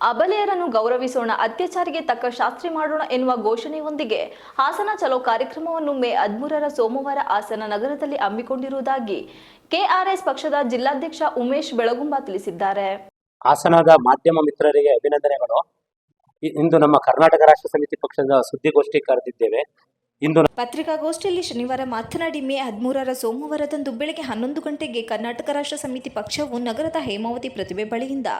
ಅಬಲೆಯರನ್ನು ಗೌರವಿಸೋಣ, ಅತ್ಯಾಚಾರಿಗೆ ತಕ್ಕ ಶಾಸ್ತ್ರಿ ಮಾಡೋಣ ಎನ್ನುವ ಘೋಷಣೆಯೊಂದಿಗೆ ಹಾಸನ ಚಲೋ ಕಾರ್ಯಕ್ರಮವನ್ನು ಮೇ ಹದಿಮೂರರ ಸೋಮವಾರ ಹಾಸನ ನಗರದಲ್ಲಿ ಹಮ್ಮಿಕೊಂಡಿರುವುದಾಗಿ ಕೆಆರ್ಎಸ್ ಪಕ್ಷದ ಜಿಲ್ಲಾಧ್ಯಕ್ಷ ಉಮೇಶ್ ಬೆಳಗುಂಬ ತಿಳಿಸಿದ್ದಾರೆ. ಹಾಸನದ ಮಾಧ್ಯಮ ಮಿತ್ರರಿಗೆ ಅಭಿನಂದನೆಗಳು. ಇಂದು ನಮ್ಮ ಕರ್ನಾಟಕ ರಾಷ್ಟ್ರ ಸಮಿತಿ ಪಕ್ಷದ ಸುದ್ದಿಗೋಷ್ಠಿ ಕರೆದಿದ್ದೇವೆ. ಇಂದು ಪತ್ರಿಕಾಗೋಷ್ಠಿಯಲ್ಲಿ ಶನಿವಾರ ಮಾತನಾಡಿ ಮೇ ಹದಿಮೂರರ ಸೋಮವಾರದಂದು ಬೆಳಗ್ಗೆ ಹನ್ನೊಂದು ಗಂಟೆಗೆ ಕರ್ನಾಟಕ ರಾಷ್ಟ್ರ ಸಮಿತಿ ಪಕ್ಷವು ನಗರದ ಹೇಮಾವತಿ ಪ್ರತಿಭೆ ಬಳಿಯಿಂದ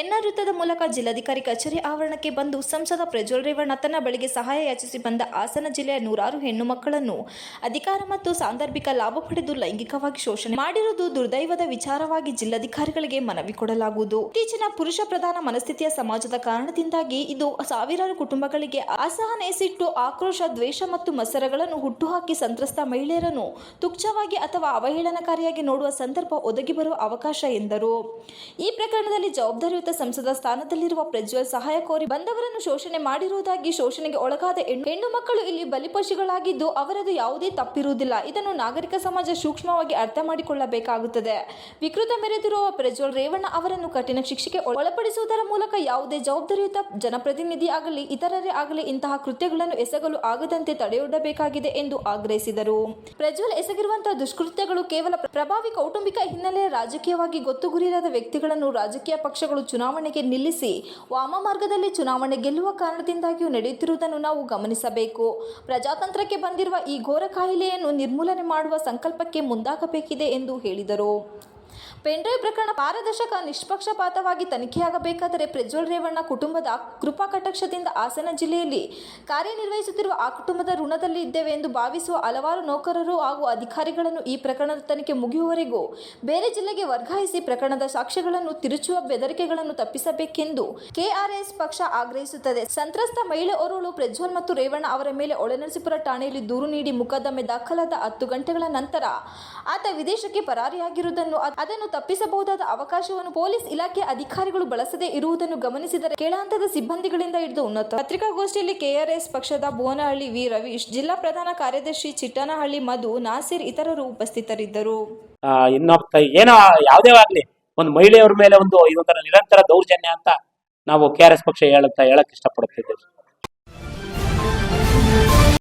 ಎನ್ಆರ್ ವೃತ್ತದ ಮೂಲಕ ಜಿಲ್ಲಾಧಿಕಾರಿ ಕಚೇರಿ ಆವರಣಕ್ಕೆ ಬಂದು ಸಂಸದ ಪ್ರಜ್ವಲ್ ರೇವಣ್ಣ ತನ್ನ ಬಳಿಗೆ ಸಹಾಯ ಯಾಚಿಸಿ ಬಂದ ಹಾಸನ ಜಿಲ್ಲೆಯ ನೂರಾರು ಹೆಣ್ಣು ಮಕ್ಕಳನ್ನು ಅಧಿಕಾರ ಮತ್ತು ಸಾಂದರ್ಭಿಕ ಲಾಭ ಪಡೆದು ಲೈಂಗಿಕವಾಗಿ ಶೋಷಣೆ ಮಾಡಿರುವುದು ದುರ್ದೈವದ ವಿಚಾರವಾಗಿ ಜಿಲ್ಲಾಧಿಕಾರಿಗಳಿಗೆ ಮನವಿ ಕೊಡಲಾಗುವುದು. ಇತ್ತೀಚಿನ ಪುರುಷ ಪ್ರಧಾನ ಮನಸ್ಥಿತಿಯ ಸಮಾಜದ ಕಾರಣದಿಂದಾಗಿ ಇದು ಸಾವಿರಾರು ಕುಟುಂಬಗಳಿಗೆ ಅಸಹನೆ ಸಿಟ್ಟು ಆಕ್ರೋಶ, ದ್ವೇಷ ಮತ್ತು ಮತ್ಸರಗಳನ್ನು ಹುಟ್ಟುಹಾಕಿ ಸಂತ್ರಸ್ತ ಮಹಿಳೆಯರನ್ನು ತುಚ್ಛವಾಗಿ ಅಥವಾ ಅವಹೇಳನಕಾರಿಯಾಗಿ ನೋಡುವ ಸಂದರ್ಭ ಒದಗಿ ಬರುವ ಅವಕಾಶ ಎಂದರು. ಈ ಪ್ರಕರಣದಲ್ಲಿ ಜವಾಬ್ದಾರಿಯುತ ಸಂಸದ ಸ್ಥಾನದಲ್ಲಿರುವ ಪ್ರಜ್ವಲ್ ಸಹಾಯ ಕೋರಿ ಬಂದವರನ್ನು ಶೋಷಣೆ ಮಾಡಿರುವುದಾಗಿ ಶೋಷಣೆಗೆ ಒಳಗಾದ ಹೆಣ್ಣು ಮಕ್ಕಳು ಇಲ್ಲಿ ಬಲಿಪಶುಗಳಾಗಿದ್ದು ಅವರದು ಯಾವುದೇ ತಪ್ಪಿರುವುದಿಲ್ಲ. ಇದನ್ನು ನಾಗರಿಕ ಸಮಾಜ ಸೂಕ್ಷ್ಮವಾಗಿ ಅರ್ಥ ಮಾಡಿಕೊಳ್ಳಬೇಕಾಗುತ್ತದೆ. ವಿಕೃತ ಮೆರೆದಿರುವ ಪ್ರಜ್ವಲ್ ರೇವಣ್ಣ ಅವರನ್ನು ಕಠಿಣ ಶಿಕ್ಷೆಗೆ ಒಳಪಡಿಸುವುದರ ಮೂಲಕ ಯಾವುದೇ ಜವಾಬ್ದಾರಿಯುತ ಜನಪ್ರತಿನಿಧಿ ಆಗಲಿ, ಇತರರೇ ಆಗಲಿ ಇಂತಹ ಕೃತ್ಯಗಳನ್ನು ಎಸಗಲು ಆಗದಂತೆ ತಡೆಯೊಡ್ಡಬೇಕಾಗಿದೆ ಎಂದು ಆಗ್ರಹಿಸಿದರು. ಪ್ರಜ್ವಲ್ ಎಸಗಿರುವಂತಹ ದುಷ್ಕೃತ್ಯಗಳು ಕೇವಲ ಪ್ರಭಾವಿ ಕೌಟುಂಬಿಕ ಹಿನ್ನೆಲೆ ರಾಜಕೀಯವಾಗಿ ಗೊತ್ತು ಗುರಿಯಿಲ್ಲದ ವ್ಯಕ್ತಿಗಳನ್ನು ರಾಜಕೀಯ ಪಕ್ಷಗಳು ಚುನಾವಣೆಗೆ ನಿಲ್ಲಿಸಿ ವಾಮ ಮಾರ್ಗದಲ್ಲಿ ಚುನಾವಣೆ ಗೆಲ್ಲುವ ಕಾರಣದಿಂದಾಗಿಯೂ ನಡೆಯುತ್ತಿರುವುದನ್ನು ನಾವು ಗಮನಿಸಬೇಕು. ಪ್ರಜಾತಂತ್ರಕ್ಕೆ ಬಂದಿರುವ ಈ ಘೋರ ಕಾಯಿಲೆಯನ್ನು ನಿರ್ಮೂಲನೆ ಮಾಡುವ ಸಂಕಲ್ಪಕ್ಕೆ ಮುಂದಾಗಬೇಕಿದೆ ಎಂದು ಹೇಳಿದರು. ಪೆನ್ಡ್ರೈವ್ ಪ್ರಕರಣ ಪಾರದರ್ಶಕ, ನಿಷ್ಪಕ್ಷಪಾತವಾಗಿ ತನಿಖೆಯಾಗಬೇಕಾದರೆ ಪ್ರಜ್ವಲ್ ರೇವಣ್ಣ ಕುಟುಂಬದ ಕೃಪಾ ಕಟಾಕ್ಷದಿಂದ ಹಾಸನ ಜಿಲ್ಲೆಯಲ್ಲಿ ಕಾರ್ಯನಿರ್ವಹಿಸುತ್ತಿರುವ ಆ ಕುಟುಂಬದ ಋಣದಲ್ಲಿ ಇದ್ದೇವೆ ಎಂದು ಭಾವಿಸುವ ಹಲವಾರು ನೌಕರರು ಹಾಗೂ ಅಧಿಕಾರಿಗಳನ್ನು ಈ ಪ್ರಕರಣದ ತನಿಖೆ ಮುಗಿಯುವವರೆಗೂ ಬೇರೆ ಜಿಲ್ಲೆಗೆ ವರ್ಗಾಯಿಸಿ ಪ್ರಕರಣದ ಸಾಕ್ಷ್ಯಗಳನ್ನು ತಿರುಚುವ ಬೆದರಿಕೆಗಳನ್ನು ತಪ್ಪಿಸಬೇಕೆಂದು ಕೆಆರ್ಎಸ್ ಪಕ್ಷ ಆಗ್ರಹಿಸುತ್ತದೆ. ಸಂತ್ರಸ್ತ ಮಹಿಳೆ ಓರ್ವಳು ಪ್ರಜ್ವಲ್ ಮತ್ತು ರೇವಣ್ಣ ಅವರ ಮೇಲೆ ಒಳನರಸೀಪುರ ಠಾಣೆಯಲ್ಲಿ ದೂರು ನೀಡಿ, ಮೊಕದ್ದಮೆ ದಾಖಲಾದ ಹತ್ತು ಗಂಟೆಗಳ ನಂತರ ಆತ ವಿದೇಶಕ್ಕೆ ಪರಾರಿಯಾಗಿರುವುದನ್ನು, ಅದನ್ನು ತಪ್ಪಿಸಬಹುದಾದ ಅವಕಾಶವನ್ನು ಪೊಲೀಸ್ ಇಲಾಖೆ ಅಧಿಕಾರಿಗಳು ಬಳಸದೇ ಇರುವುದನ್ನು ಗಮನಿಸಿದರೆ ಕೆಳ ಹಂತದ ಸಿಬ್ಬಂದಿಗಳಿಂದ ಹಿಡಿದು ಉನ್ನತ ಪತ್ರಿಕಾಗೋಷ್ಠಿಯಲ್ಲಿ ಕೆಆರ್ಎಸ್ ಪಕ್ಷದ ಬೋನಹಳ್ಳಿ ವಿ. ರವೀಶ್, ಜಿಲ್ಲಾ ಪ್ರಧಾನ ಕಾರ್ಯದರ್ಶಿ ಚಿಟ್ಟನಹಳ್ಳಿ ಮಧು, ನಾಸಿರ್ ಇತರರು ಉಪಸ್ಥಿತರಿದ್ದರು. ಏನೋ ಯಾವುದೇ ಆಗ್ಲಿ, ಒಂದು ಮಹಿಳೆಯರ ಮೇಲೆ ಒಂದು ನಿರಂತರ ದೌರ್ಜನ್ಯ ಅಂತ ನಾವು ಕೆ ಆರ್ ಎಸ್ ಪಕ್ಷ ಹೇಳುತ್ತಾ ಹೇಳಕ್ ಇಷ್ಟಪಡುತ್ತಿದ್ದೇವೆ.